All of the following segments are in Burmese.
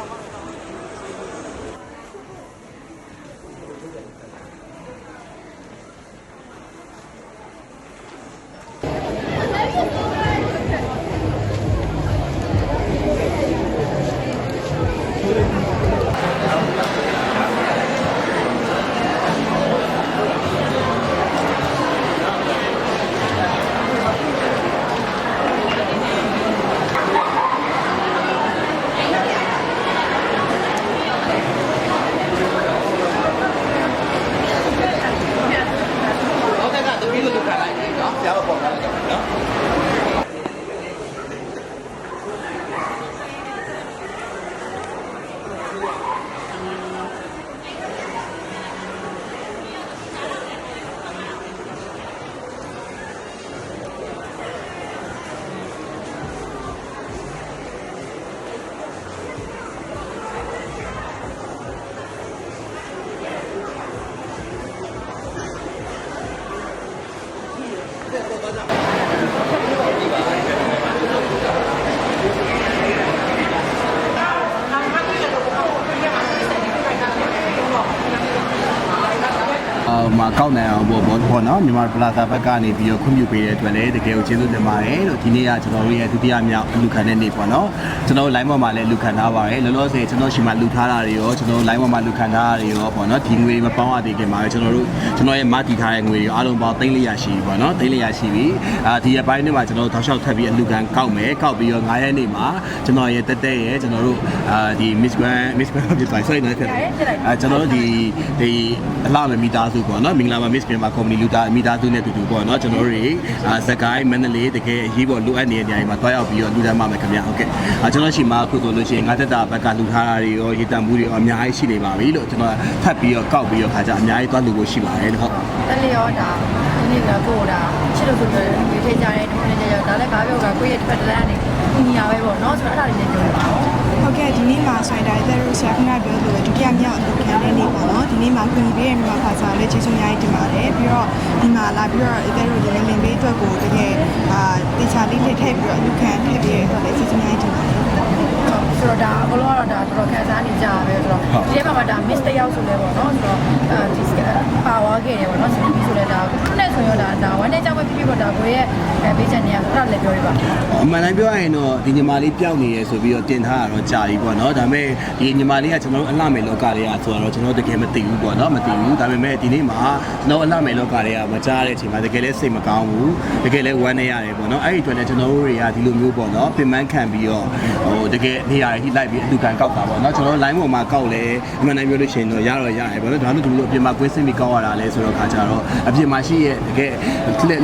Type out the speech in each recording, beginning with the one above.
Wow. ありがとうございます。 မှာကောက်နိုင်အောင်ပေါ့ပေါ့ပေါ့နော်မြန်မာပလာဇာဘက်ကနေပြီးတော့ခွင့်ပြုပေးတဲ့အတွက်လည်းတကယ်ကိုကျေးဇူးတင်ပါတယ်လို့ဒီနေ့ကကျွန်တော်တို့ရဲ့ဒုတိယမြောက်လူခံတဲ့နေ့ပေါ့နော်ကျွန်တော်တို့ line ပေါ်မှာလည်းလူခံထားပါတယ်လောလောဆယ်ကျွန်တော်ရှိမှလူထားတာတွေရောကျွန်တော်တို့ line ပေါ်မှာလူခံထားတာတွေရောပေါ့နော်ဒီငွေမပေါင်းရသေးခင်မှာပဲကျွန်တော်တို့ကျွန်တော်ရဲ့မတည်ထားတဲ့ငွေတွေအားလုံးပေါင်း300ရှိပြီပေါ့နော်300ရှိပြီအာဒီရက်ပိုင်းနေ့မှာကျွန်တော်တို့တောက်လျှောက်ထပ်ပြီးအလူခံကောက်မယ်ကောက်ပြီးတော့9ရက်နေ့မှာကျွန်တော်ရဲ့တက်တက်ရဲ့ကျွန်တော်တို့အာဒီ Miss Grand Miss Grand ဖြစ်သွား sorry နော်ဖြစ်တယ်အာကျွန်တော်တို့ဒီဒီအလှမယ်မိသားစုပေါ့နော်မင်္ဂလာပါ Miss Grand ကုမ္ပဏီလူသားမိသားစုနဲ့တူတူပေါ့နော်ကျွန်တော်တို့တွေအာဇကိုင်းမန္တလေးတကယ်အရေးပေါ်လိုအပ်နေတဲ့နေရာတွေမှာတွားရောက်ပြီးတော့လူတန်းမှာမယ်ခင်ဗျာဟုတ်ကဲ့အာကျွန်တော်ရှိမှာအခုဆိုလို့ရှိရင်ငါတက်တာဘက်ကလူထားတာတွေရောရေတံမှုတွေရောအများကြီးရှိနေပါပြီလို့ကျွန်တော်ဖတ်ပြီးတော့ကောက်ပြီးတော့ခါကြအများကြီးတွားလူဖို့ရှိပါတယ်လို့ဟုတ်တလျောတာဒီနေ့ကကိုတာချစ်လို့ဆိုတော့ဒီထိကြတဲ့ဒီနေ့ကြတော့ဒါလည်းဘာပြောကကိုယ့်ရဲ့တစ်ဖက်တစ်လမ်းနေညီညာပဲပေါ့နော်ဆိုတော့အဲ့ဒါလေးလည်းပြောပါဦးဟုတ်ကဲ့ဒီနေ့မှာဆိုရင်ဒါလည်းတို့ဆရာခဏပြောလို့ဒုတိယမြောက်အလုပ်ခံတဲ့နေ့ပေါ့နော်ဒီနေ့ မှာခွင့်ပြုပေးရမြန်မာဘာသာလည်းကျေးဇူးအများကြီးတင်ပါတယ်ပြီးတော့ဒီမှာလာပြီးတော့အဲတို့ရင်းလင်းပေးအတွက်ကိုတကယ်အာတေချာလေးလေးထည့်ပြီးတော့အလုပ်ခံထည့်ပြီးတော့လည်းကျေးဇူးအများကြီးတင်ပါတယ်ဆိုတော့ ဒါအကုန်လုံးကတော့ဒါတော်တော်ခံစားနေကြရပဲဆိုတော့ဒီထဲမှာမှဒါ miss တယောက်ဆိုလဲပေါ့နော်ဆိုတော့အဲဒီပါဝါခဲ့တယ်ပေါ့နော်စီပြီးဆိုလဲဒါခုနဲ့ဆိုရောဒါဒါဝမ်းနဲ့ကြောက်ပဲဖြစ်ဖြစ်ပေါ့ဒါကိုရဲ့ပေးချက်နေရအဲ့ဒါလည်းပြောပြပါအမှန်တိုင်းပြောရရင်တော့ဒီညီမလေးပျောက်နေရဆိုပြီးတော့တင်ထားတာတော့ကြာပြီပေါ့နော်ဒါပေမဲ့ဒီညီမလေးကကျွန်တော်တို့အလှမယ်လောကလေးကဆိုတော့ကျွန်တော်တကယ်မသိဘူးပေါ့နော်မသိဘူးဒါပေမဲ့ဒီနေ့မှာကျွန်တော်အလှမယ်လောကလေးကမကြားတဲ့အချိန်မှာတကယ်လည်းစိတ်မကောင်းဘူးတကယ်လည်းဝမ်းနေရတယ်ပေါ့နော်အဲ့ဒီအတွက်လည်းကျွန်တော်တို့တွေကဒီလိုမျိုးပေါ့နော်ပြင်ပန်းခံပြီးတော့ဟိုတကယ်နေရာကြီးလိုက်ပြီးအလူကန်ကောက်တာပေါ့နော်ကျွန်တော်တို့ line ပေါ်မှာကောက်လဲအမှန်တိုင်းပြောလို့ရှိရင်တော့ရတော့ရတယ်ပေါ့နော်ဒါမှမဟုတ်ဒီလိုအပြင်မှာကွင်းစင်းပြီးကောက်ရတာလဲဆိုတော့ခါကြတော့အပြင်မှာရှိရဲ့တကယ်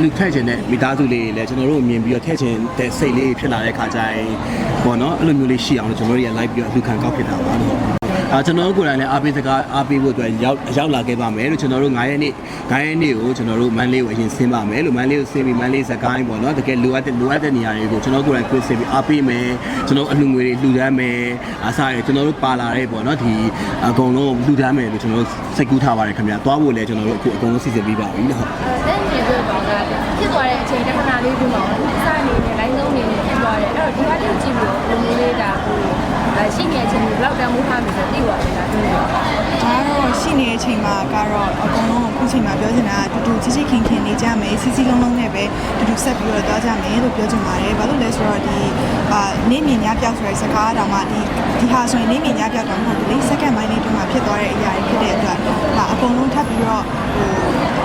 လူထည့်ချင်တဲ့မိသားစုလေးတွေလည်းကျွန်တော်တို့မြင်ပြီးတော့ထည့်ချင်တဲ့စိတ်လေးဖြစ်လာတဲ့ခါကျရင်ပေါ့နော်အဲ့လိုမျိုးလေးရှိအောင်လို့ကျွန်တော်တို့ရ live ပြီးတော့လူခံကောက်ဖြစ်တာပါ လို့အာကျွန်တော်တို့ကိုယ်တိုင်လည်းအားပေးစကားအားပေးဖို့အတွက်ရောက်ရောက်လာခဲ့ပါမယ်လို့ကျွန်တော်တို့9ရက်နေ့9ရက်နေ့ကိုကျွန်တော်တို့မန်လေးကိုအရင်ဆင်းပါမယ်လို့မန်လေးကိုဆင်းပြီးမန်လေးစကိုင်းပေါ့နော်တကယ်လိုအပ်တဲ့လိုအပ်တဲ့နေရာတွေကိုကျွန်တော်ကိုယ်တိုင်ကိုယ်ဆင်းပြီးအားပေးမယ်ကျွန်တော်အလှငွေတွေလှူဒန်းမယ်အားစားရကျွန်တော်တို့ပါလာတဲ့ပေါ့နော်ဒီအကုန်လုံးလှူဒန်းမယ်လို့ကျွန်တော်တို့စိတ်ကူးထားပါတယ်ခင်ဗျာသွားဖို့လည်းကျွန်တော်တို့အခုအကုန်လုံးစီစဉ်ပြီးပါပြီလို့ဟုတ်လက်ညီဆိုတော့ကဖြစ်သွားတဲ့အချိန်တစ်ခဏလေးပြီးမှစနေနဲ့ line သုံးနေနေဖြစ်သွားတယ်အဲ့တော့ဒီဟာလေးကြည့်ပြီးတော့ဘယ်လိုလေးဒါကိုဒါ ရှိနေတဲ့အချိန်ဘယ်လောက်တန်မိုးထားပြီဆိုတော့သိပါမယ်ဒါတွေ့ရပါဒါတော့ရှိနေတဲ့အချိန်မှာကတော့အကုန်လုံးအခုချိန်မှာပြောချင်တာကတူတူချစ်ချစ်ခင်ခင်နေကြမယ်စီစီလုံးလုံးနဲ့ပဲတူတူဆက်ပြီးတော့သွားကြမယ်လို့ပြောချင်ပါတယ်ဘာလို့လဲဆိုတော့ဒီအာနေမြင်များပြောက်ဆိုတဲ့စကားတောင်မှဒီဒီဟာဆိုရင်နေမြင်များပြောက်တော့မဟုတ်ဘူးလေစက္ကန့်ပိုင်းလေးတုန်းကဖြစ်သွားတဲ့အရာတွေဖြစ်တဲ့အတွက်ဒါအကုန်လုံးထပ်ပြီးတော့ဟို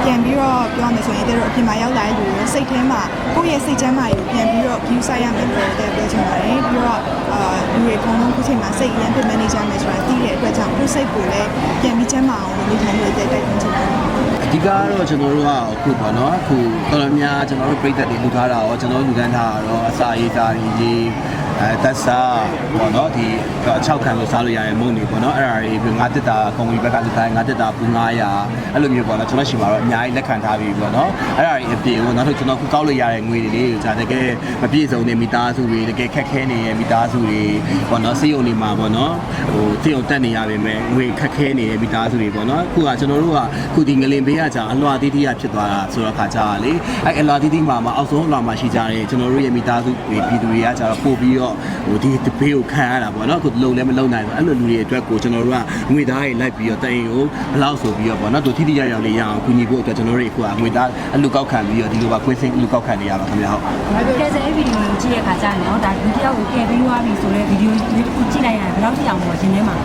ပြန်ပြီးတော့ပြောမယ်ဆိုရင်တို့အပြင်မှာရောက်လာတဲ့လူတွေစိတ်ထဲမှာကိုယ့်ရဲ့စိတ်ချမ်းသာကိုပြန်ပြီးတော့ view ဆိုင်ရမယ်လို့လည်းပြောချင်ပါတယ်ပြီးတော့အာ လူတွေအကုန်လုံးအခုချိန်မှာစိတ်ရမ်းဖြစ် manage ရမယ်ဆိုတာသိတဲ့အတွက်ကြောင့်ကိုယ့်စိတ်ကိုလည်းပြန်ပြီးချမ်းသာအောင်လုပ်နေတယ်တိုက်တိုက်တွန်းချင်ပါတယ်အဓိကကတော့ကျွန်တော်တို့ကအခုပေါ့နော်အခုတော်တော်များကျွန်တော်တို့ပြည်သက်တွေလူထားတာရောကျွန်တော်တို့လူတန်းထားတာရောအစာရေးစားရေးကြီး အဲတက်စာပေါ့နော်ဒီအချောက်ခံလို့စားလို့ရတဲ့မုန်တွေပေါ့နော်အဲ့ဒါတွေပြီးငါတက်တာကုံကြီးဘက်ကလူတိုင်းငါတက်တာပူ900အဲ့လိုမျိုးပေါ့နော်ကျွန်တော်ရှိမှာတော့အများကြီးလက်ခံထားပြီးပေါ့နော်အဲ့ဒါတွေအပြည့်ပေါ့နောက်ထပ်ကျွန်တော်ခုကောက်လို့ရတဲ့ငွေတွေလေးကိုဇာတကယ်မပြည့်စုံတဲ့မိသားစုတွေတကယ်ခက်ခဲနေတဲ့မိသားစုတွေပေါ့နော်စေယုံနေမှာပေါ့နော်ဟိုတင့်အောင်တက်နေရပါမယ်ငွေခက်ခဲနေတဲ့မိသားစုတွေပေါ့နော်ခုကကျွန်တော်တို့ကခုဒီငလင်ဘေးကကြာအလွာတီးတီးရဖြစ်သွားတာဆိုတော့ခါကြာလေအဲ့အလွာတီးတီးမှာမှာအောက်ဆုံးအလွာမှာရှိကြတဲ့ကျွန်တော်တို့ရဲ့မိသားစုတွေပြည်သူတွေကကြာတော့ပို့ပြီးတော့တော့ဟိုဒီတပေးကိုခံရတာပေါ့နော်အခုလုံလည်းမလုံနိုင်ဘူးအဲ့လိုလူတွေအတွက်ကိုကျွန်တော်တို့ကငွေသားတွေလိုက်ပြီးတော့တရင်ကိုဘလောက်ဆိုပြီးတော့ပေါ့နော်သူထိတိရရောက်လေးရအောင်ကူညီဖို့အတွက်ကျွန်တော်တို့အခုကငွေသားအလူကောက်ခံပြီးတော့ဒီလိုပါကွင်းစင်းအလူကောက်ခံနေရပါခင်ဗျာဟုတ်ကဲဆယ်ဗီဒီယိုကိုကြည့်ရခါကြတယ်နော်ဒါဒီတယောက်ကိုကယ်ပြီးသွားပြီဆိုတော့ဗီဒီယိုလေးတစ်ခုကြည့်လိုက်ရတယ်ဘယ်လောက်ထိအောင်ပေါ့ရှင်ထဲမှာ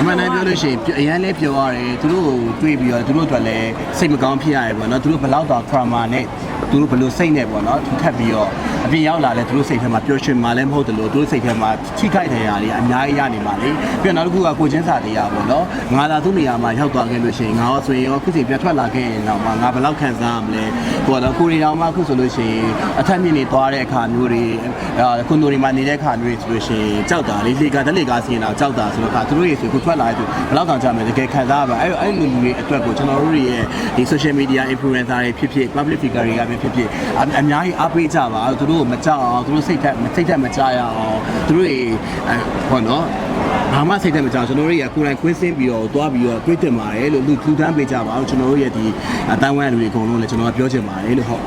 အမှန်တမ်းပြောလို့ရှိရင်အရန်လဲပြောရတယ်သူတို့ကိုတွေးပြီးတော့သူတို့အတွက်လည်းစိတ်မကောင်းဖြစ်ရတယ်ပေါ့နော်သူတို့ဘယ်လောက်တော့ trauma နဲ့ သူတို့ဘယ်လိုစိတ်နဲ့ပေါ့နော်ထထပ်ပြီးတော့အပြင်ရောက်လာလဲသူတို့စိတ်ထဲမှာပျော်ရွှင်မှလည်းမဟုတ်တယ်လို့သူတို့စိတ်ထဲမှာထိခိုက်တဲ့နေရာတွေအများကြီးရနေပါလေပြီးတော့နောက်တစ်ခုကကိုချင်းစာတရားပေါ့နော်ငါသာသူ့နေရာမှာရောက်သွားခဲ့လို့ရှိရင်ငါရောဆိုရင်ရောခုစီပြတ်ထွက်လာခဲ့ရင်တော့မှငါဘယ်လောက်ခံစားရမလဲဟိုတော့ကိုရီတောင်မှအခုဆိုလို့ရှိရင်အထက်မြင့်နေသွားတဲ့အခါမျိုးတွေအဲကွန်ဒိုတွေမှာနေတဲ့အခါမျိုးတွေဆိုလို့ရှိရင်ကြောက်တာလေလေကတက်လေကားစီရင်တော့ကြောက်တာဆိုတော့ခါသူတို့ရေဆိုခုထွက်လာတဲ့သူဘယ်လောက်တောင်ကြမယ်တကယ်ခံစားရပါအဲ့အဲ့လိုလူတွေအတွက်ကိုကျွန်တော်တို့ရဲ့ဒီ social media influencer တွေဖြစ်ဖြစ် public figure တွေကပဲဖြစ်ဖြစ်အအများကြီးအားပေးကြပါသူတို့မကြောက်အောင်သူတို့စိတ်ထက်စိတ်ထက်မကြရအောင်သူတို့ရေအဲဟောနော်ဘာမှစိတ်ထက်မကြောက်ကျွန်တော်တို့ရဲ့ကိုယ်တိုင်ကွင်းစင်းပြီးတော့တွားပြီးတော့တွေးတင်ပါတယ်လို့လူထူထမ်းပေးကြပါအောင်ကျွန်တော်တို့ရဲ့ဒီအတန်းဝိုင်းလူတွေအကုန်လုံးလည်းကျွန်တော်ကပြောချင်ပါတယ်လို့ဟုတ်